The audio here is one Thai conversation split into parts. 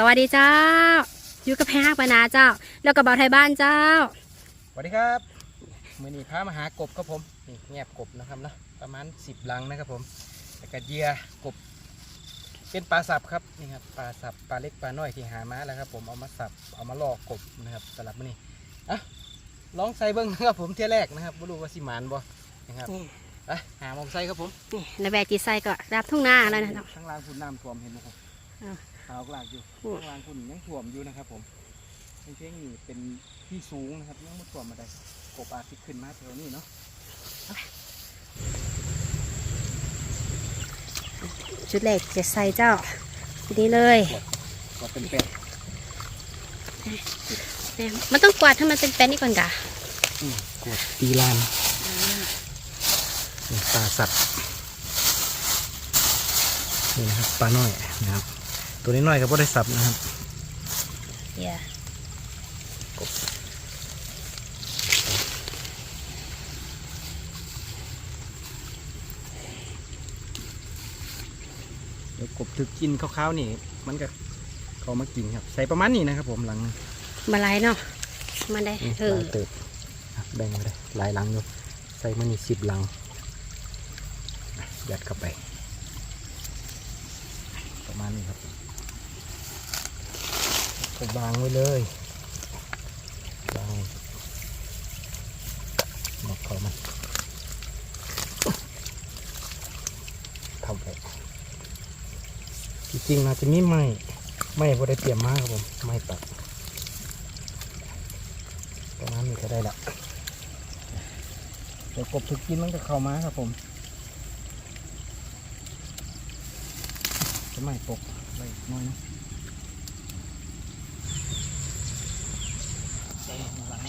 สวัสดีเจ้า อยู่กับแพงปานาเจ้า แล้วก็บ่าวไทยบ้านเจ้า สวัสดีครับมือนี้พามาหากบครับผมนี่แงบกบนะครับเนาะประมาณสิบลังนะครับผมแล้วก็เหยื่อกบ เป็นปลาสับครับนี่ครับปลาสับปลาเล็กปลาน้อยที่หามาแล้วครับ ผมเอามาสับเอามาลอกกบนะครับสลับมานี่อะลองใส่เบิ้งนะครับผมเที่ยแรกนะครับไม่รู้ว่าสิหมานบ่นะครับนี่ไปหามองใส่ครับผมนี่ในแบกจีไซก็รับทุ่งนาแล้วนะเจ้าข้างล่างคุณน้ำท่วมเห็นไหมครับอ่า ขาวกลากอยู่ข้างล่างคุณยังท่วมอยู่นะครับ ผมเพ่งนี่เป็นที่สูงนะครับยังไม่ท่วมมาได้กบอาจจะขึ้นมาแถวนี้เนาะชุดแรกจะใส่เจ้าทีนี้เลยก็เป็นเป็ดเนี่มันต้องกวาดให้มันเป็นแป้นนี่ก่อนกะกดตีลานปลาสับนี่นะครับปลาน้อยนะครับ ตัวนี้น้อยก็บ่ได้สับนะครับเดี๋ยวเดี๋ยวกบถึกกินข้าวๆนี่ มันก็เขามากินครับ ใส่ประมาณนี้นะครับ ผมหลังมาไล่เนาะมันได้นี่เออหลายเติบอะแบ่งไปเลยหลายหลังอยู่ใส่มานี่สิบหลังอะยัดเข้าไป ประมาณนี้ครับ ก็วางไว้เลยวางหมดเขามันทำไปจริงๆนะจะมีไม้ไม้บได้เตรียมมากครับผมไม้ตัดประมาณนี้ก็ได้ละเดี๋ยวกบถึกกินมันก็เข้ามาครับผมจะไม่ตกไปน้อยนะใส่ข้างหลัง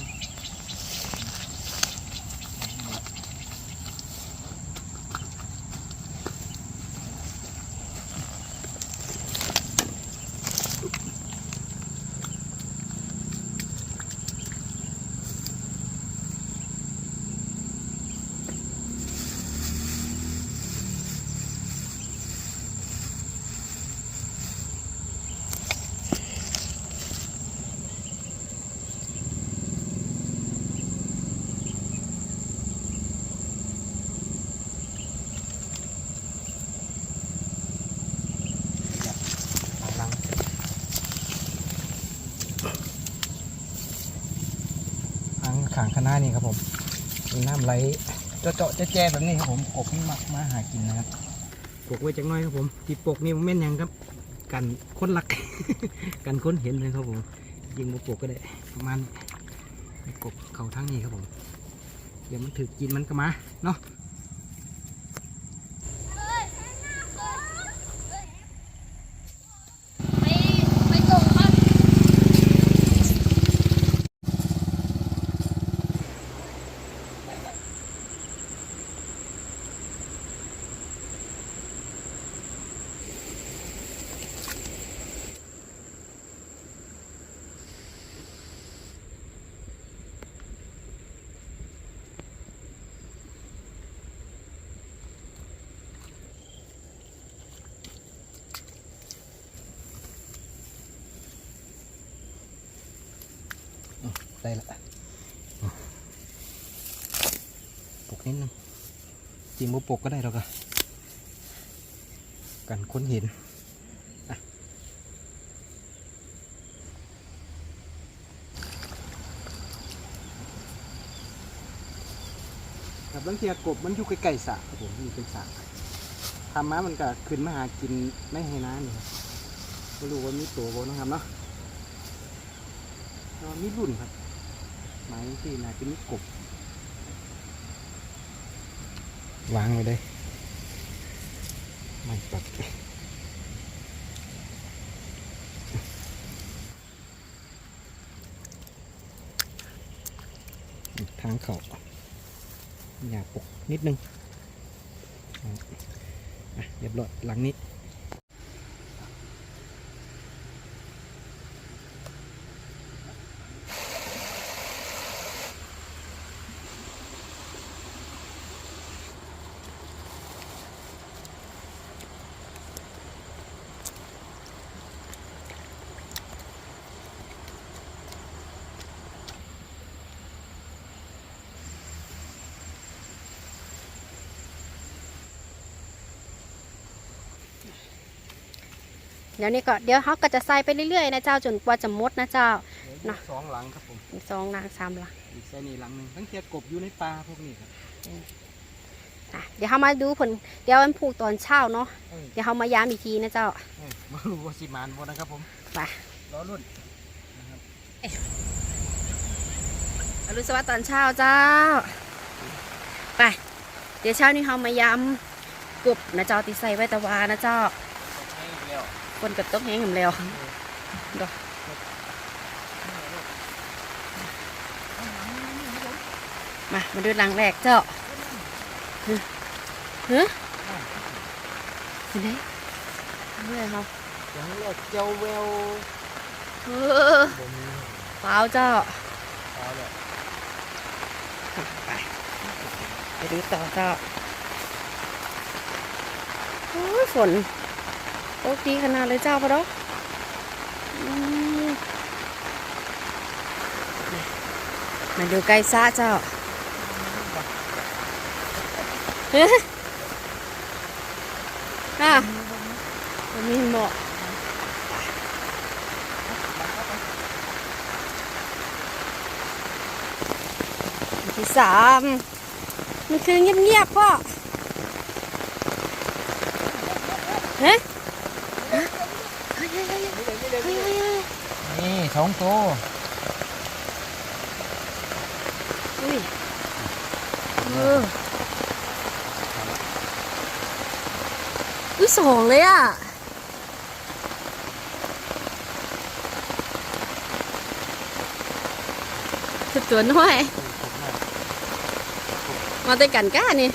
ข้างหลังทาง ขางคณะนี่ครับผมมีน้ำไหลเจาะๆแจ๊แบบนี้ครับผมกบนี่มามาหากินนะครับปกไว้จังน้อยครับผมที่ปกนี่มันแม่นยังครับ กันค้นหลัก กันค้นเห็นเลยครับผมยิงมาปกก็ได้ประมาณกบเขาทั้งนี้ครับผมเดี๋ยวมันถือกินมันก็มาเนาะ ได้ละปลูกนิดนึงจริงบ่ปลูกก็ได้หรอกะกันค้นเห็นครับบางทีกบมันอยู่ใกล้ๆสระครับผมอยู่เป็นสระทำมามันก็ขึ้นมาหากินไม่ให้น้านี่ครับไม่รู้ว่ามีตัวบ่นะครับเนาะมีรุ่นครับ ไม้ที่น่าจะมีกบวางไว้เลยไม่ปักทางเขาอยากปกนิดนึงเรียบร้อยหลังนี้ เดี๋ยวนี้ก็เดี๋ยวเขาก็จะใส่ไปเรื่อยๆนะเจ้าจนกว่าจะหมดนะเจ้าเนาะสองหลังครับผมอีกสองนางสามหลังอีกใส่นี่หลังหนึงทั้งเทียกบอยู่ในป่าพวกนี้ครับอะเดี๋ยวเขามาดูผลเดี๋ยวมันผูกตอนเช้าเนาะเออเดี๋ยวเขามาย้ำอีกทีนะเจ้าเออมารู้ว่าสิมานบ่นะครับผมไปรอรุ่นนะครับอรุณสวัสดิ์ตอนเช้าเจ้าไปเดี๋ยวเช้านี้เขามาย้ำกบนะเจ้าติใส่ไว้ตะวานะเจ้าให้อีกแล้ว คนกับต๊กแห้งหมแล้วดอกมา มาดูหลังแรกเจ้าฮึฮึเห็นไหมเมื่อเขาอย่างแรกเจ้าแววเออบ่มีเปล่าเจ้าเอาแล้วไปไปดูต่อเจ้าฝน ตกดีขนาดเลยเจ้าปะเนาะอืมาดูไก่ซ่าเจ้าเฮ้ยอะมันมีหมอันที่สามมันคือเงียบๆพ่อ สองตัวอุ้ยเอออุ้ยสองเลยอะคือตัวน้อยมาด้วยกันก้านี่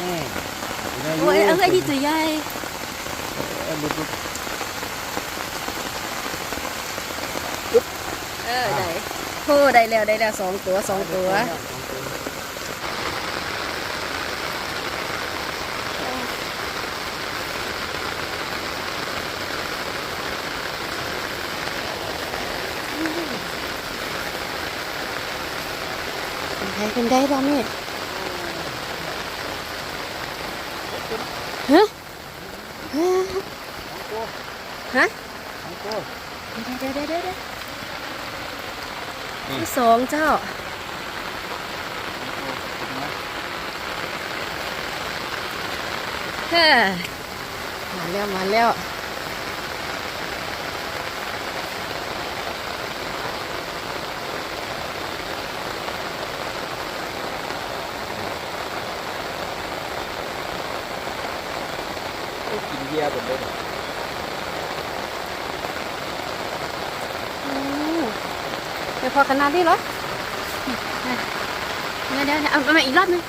นี่โอ้ยเอ้ยดีตัวใหญ่เออลุดลุด เออได้โอ้ได้แล้วได้แล้วสองตัวสองตัวเป็นไงเป็นได้บ้างนี่ฮะฮะฮะสองตัวเดี๋ยวเดี๋ยวเดี๋ยวเดี๋ยว ที่สองเจ้าเฮ้มาแล้ว มาแล้วกินเบียร์หมดเลย อืม เดี๋ยวพอขนาดนี้เหรอเดี๋ยวเดี๋ยวเอามาอีกรอบนึง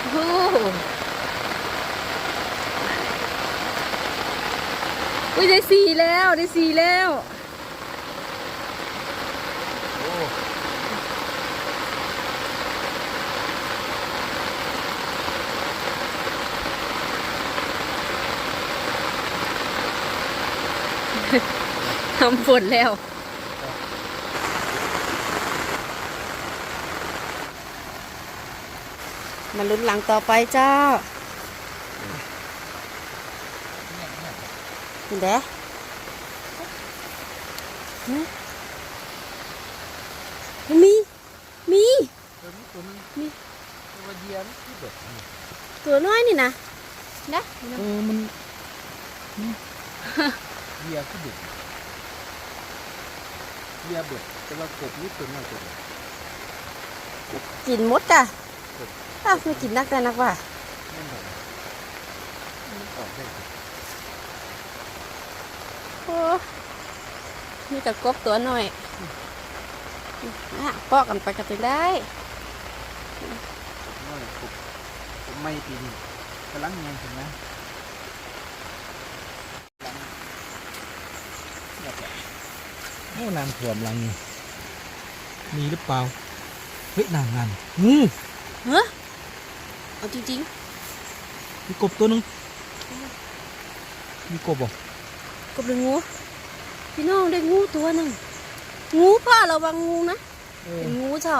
โอ้โหอุ้ยได้สี่แล้วได้สี่แล้วทำฝนแล้ว มาลุ้นหลังต่อไปเจ้าเห็นเด้ฮะมันมี มีตัวนี้ตัวนึงนี่ตัวเดียวนี่เด็ดตัวน้อยนี่นะนะเออมันนี่เบียร์ก็เด็ดเบียร์เบ็ดแต่ว่ากบนี่ตัวน้อยตัวเดียวกินหมดจ้ะ อ้าวไม่กินนักแต่นักว่านั่นแบบออกได้โอ้มีแต่กบตัวหน่อยอะปอกกันไปกันไปได้น้อยกบผมไม่ปีนี้กำลังเงียนถึงนะโอ้น้ำท่วมหลังนี่มีหรือเปล่า เฮ้ยนานนานงูเฮ้ เอาจริงมีกบตัวหนึงมีกบบ่ๆกบหรืองูพี่น้องได้งูตัวหนึ่งงูพ่อระวังงูนะเออเป็นงูเจ้า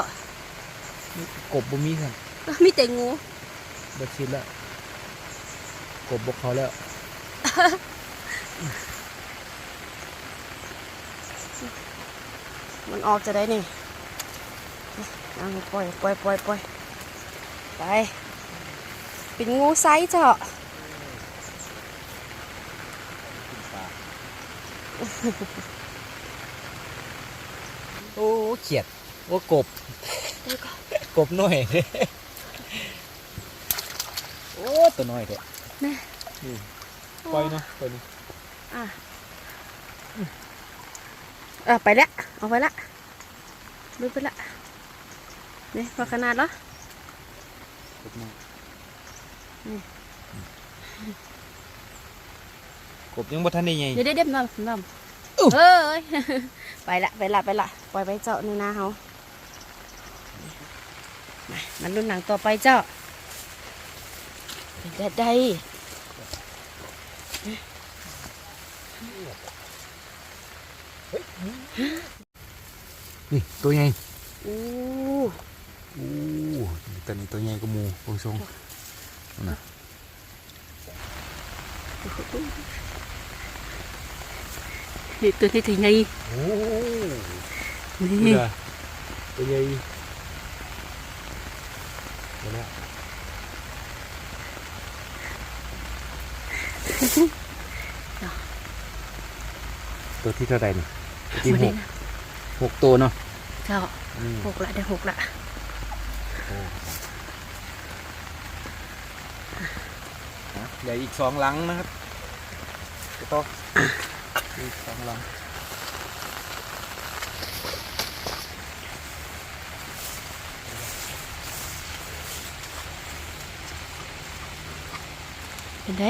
มีกบบ่มีครับมีแต่งูเบิดชิดแล้วกบบกเขาแล้วมันออกจะได้นี่เอาปล่อยปล่อยปล่อยปล่อยไป เป็นงูไซส์เจ้าโอ้เขียดโอ้กบแล้วก็กบน้อย โอ้ตัวน้อยเถอะแม่นี่ปล่อยเนาะตัวนี้อะเออไปแล้วเอาไปละลุยไปละนี่พอขนาดแล้ว กบน้อยนี่กบยังบ่ทันได้ใหญ่เดี๋ยวเดี๋ยวเดี๋ยวน้ำน้อู้ำเฮ้ยไปละไปละไปละปล่อยไปเจ้านี่นะเฮามามันรุ่นหนังต่อไปเจ้าเป็นได้ได้นี่ตัวใหญ่อู้โอ้ตัวนี้ตัวใหญ่ก็มูโอ้ทรง นะนี่ตัวนี้ถึงไงโอ้นี่นี่ตัวใหญ่เดี๋ยวนะตัวที่เท่าไหร่นี่ตัวที่หกหกตัวเนาะเจ้าอืมหกละได้หกละ โอ้นะ เหลืออีกสองหลังนะครับจะต่ออีกสองหลังเป็นไง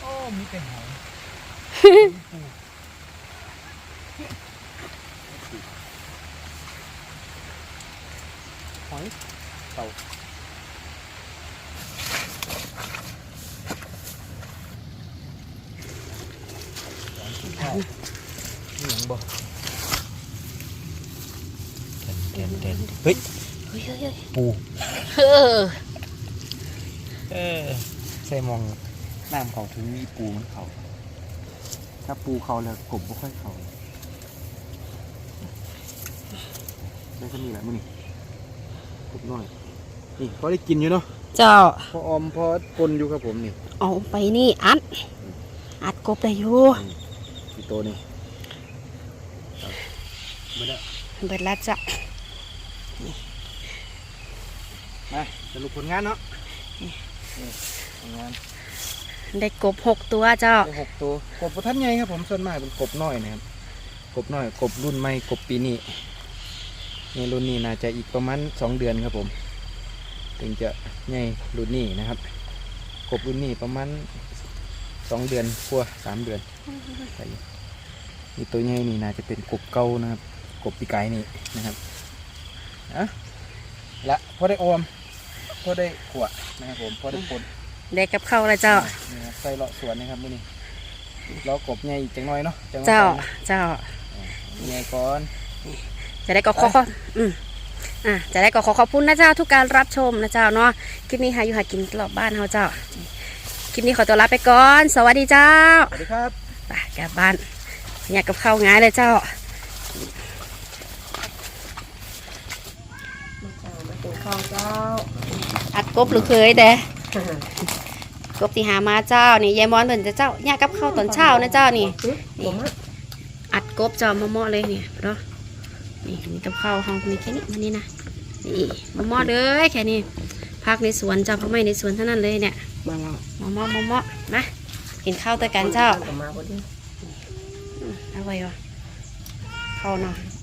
โอ้มีแต่หอยหอยเต่านี่หยังบ่แทนแทนแทนเฮ้ย เฮ้ยเฮ้ยเฮ้ย ปูเออเออใส่มองน้ำเขาถึงมีปูมันเขาถ้าปูเขาแล้วกบไม่ค่อยเขาได้ก็มีแหละมื้อนี่กบน้อยนี่พอได้กินอยู่เนาะเจ้าพอออมพอปนอยู่ครับผมนี่เอาไปนี่อัดอัดกบได้อยู่อีโตนี่ไม่ได้เบิดละจ้ะ มา สรุปผลงานเนาะนี่ผลงานได้กบหกตัวเจ้าได้หกตัวกบประทัดใหญ่ครับผมส่วนมากเป็นกบน้อยนะครับกบน้อยกบรุ่นใหม่กบปีนี้ในรุ่นนี้น่าจะอีกประมาณสองเดือนครับผมถึงจะใหญ่รุ่นนี้นะครับ กบรุ่นนี้ประมาณสองเดือนกว่าสามเดือนไปอยู่นี่ตัวใหญ่นี่น่าจะเป็นกบเก่านะครับ กบปีกายนี่นะครับอะละพอได้ออม พอได้ขวดนะครับผมพอได้ปนได้กับข้าวแล้วเจ้า นี่ครับใส่เลาะสวนนะครับมื้อนี้เลาะกบใหญ่อีกจังน้อยเนาะจังหวะเจ้าก่อนนะเจ้า ใหญ่ก่อนจะได้ก็ขอขออืมอะจะได้ก็ขอขอบคุณนะเจ้าทุกการรับชมนะเจ้าเนาะ คลิปนี้หาอยู่หากินตลอดบ้านเฮาเจ้า คลิปนี้ขอตัวลาไปก่อน สวัสดีเจ้า สวัสดีครับ ไปกลับบ้านอยากกับข้าวง่ายเลยเจ้ามาถึงข้าวเจ้า อัดกบหรือเคยแต่กบที่หามาเจ้านี่ยายมอนเพิ่นจะเจ้าอยากกับข้าวตอนเช้านะเจ้านี่นี่อัดกบเจ้ามาเหมาะๆเลยนี่เนาะนี่มีกับข้าวห้องมีแค่นี้มานี่นะนี่มาเหมาะๆเลยแค่นี้พักในสวนเจ้าพักไม่ในสวนเท่านั้นเลยเนี่ยมามาเหมาะๆมาเหมาะๆนะกินข้าวด้วยกันเจ้ามาพอดีเอาไว้วะเข้าเนาะ